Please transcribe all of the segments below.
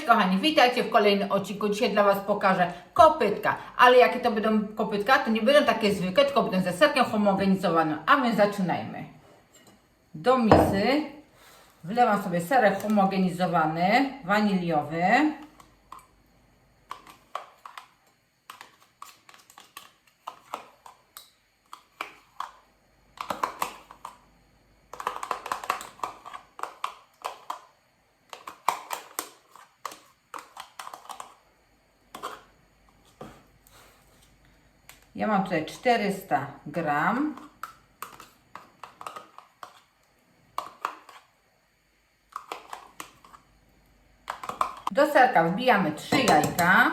Cześć kochani, witajcie w kolejnym odcinku. Dzisiaj dla Was pokażę kopytka. Ale jakie to będą kopytka? To nie będą takie zwykłe, tylko będą ze serkiem homogenizowanym. A więc zaczynajmy. Do misy wlewam sobie serek homogenizowany, waniliowy. Ja mam tutaj 400 gram. Do serka wbijamy 3 jajka.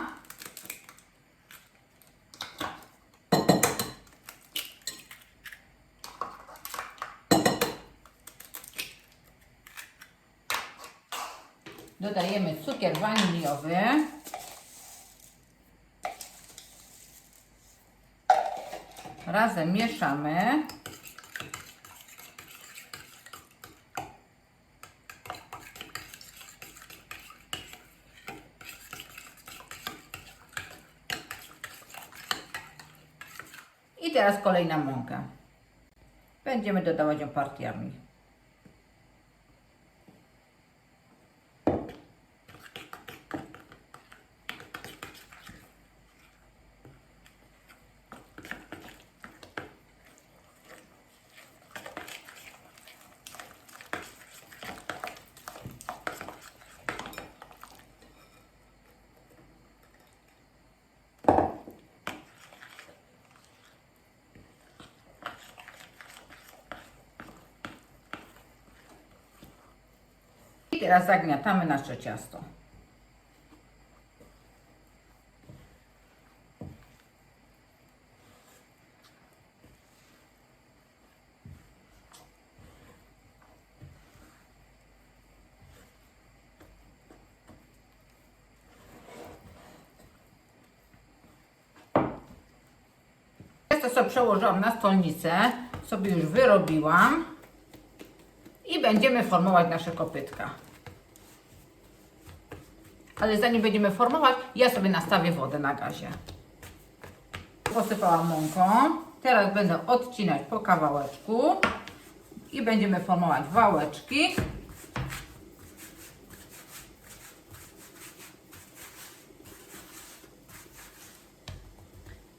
Dodajemy cukier waniliowy. Razem mieszamy. I teraz kolejna mąka. Będziemy dodawać ją partiami. I teraz zagniatamy nasze ciasto. Ciasto sobie przełożyłam na stolnicę, sobie już wyrobiłam i będziemy formować nasze kopytka. Ale zanim będziemy formować, ja sobie nastawię wodę na gazie. Posypałam mąką. Teraz będę odcinać po kawałeczku i będziemy formować wałeczki.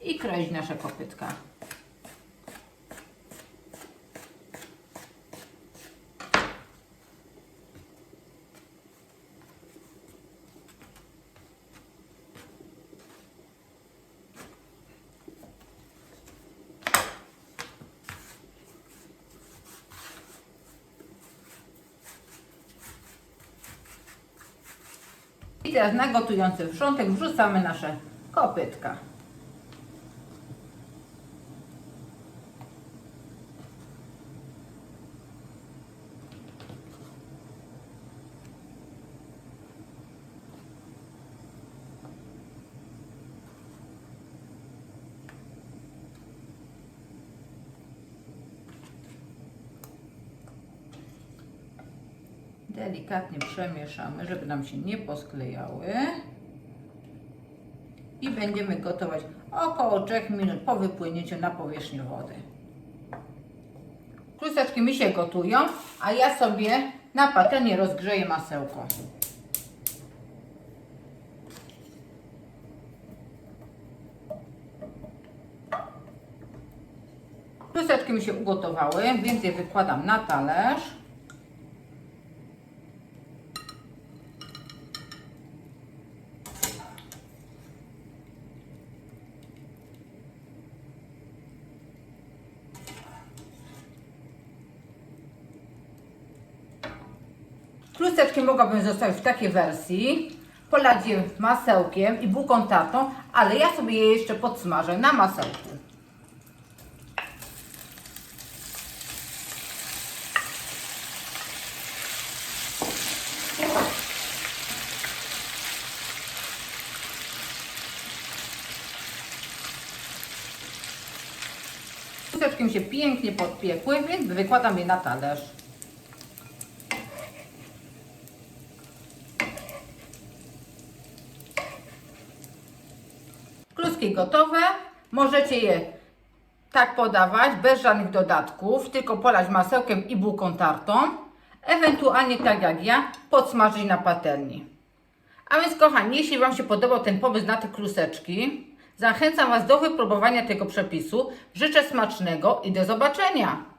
I kroić nasze kopytka. I teraz na gotujący wrzątek wrzucamy nasze kopytka. Delikatnie przemieszamy, żeby nam się nie posklejały. I będziemy gotować około 3 minut po wypłynięciu na powierzchnię wody. Kluseczki mi się gotują, a ja sobie na patelni rozgrzeję masełko. Kluseczki mi się ugotowały, więc je wykładam na talerz. Kluseczki mogłabym zostawić w takiej wersji. Polać je masełkiem i bułką tartą, ale ja sobie je jeszcze podsmażę na masełku. Kluseczki mi się pięknie podpiekły, więc wykładam je na talerz. Gotowe. Możecie je tak podawać, bez żadnych dodatków, tylko polać masełkiem i bułką tartą. Ewentualnie tak jak ja, podsmażyć na patelni. A więc kochani, jeśli Wam się podobał ten pomysł na te kluseczki, zachęcam Was do wypróbowania tego przepisu. Życzę smacznego i do zobaczenia!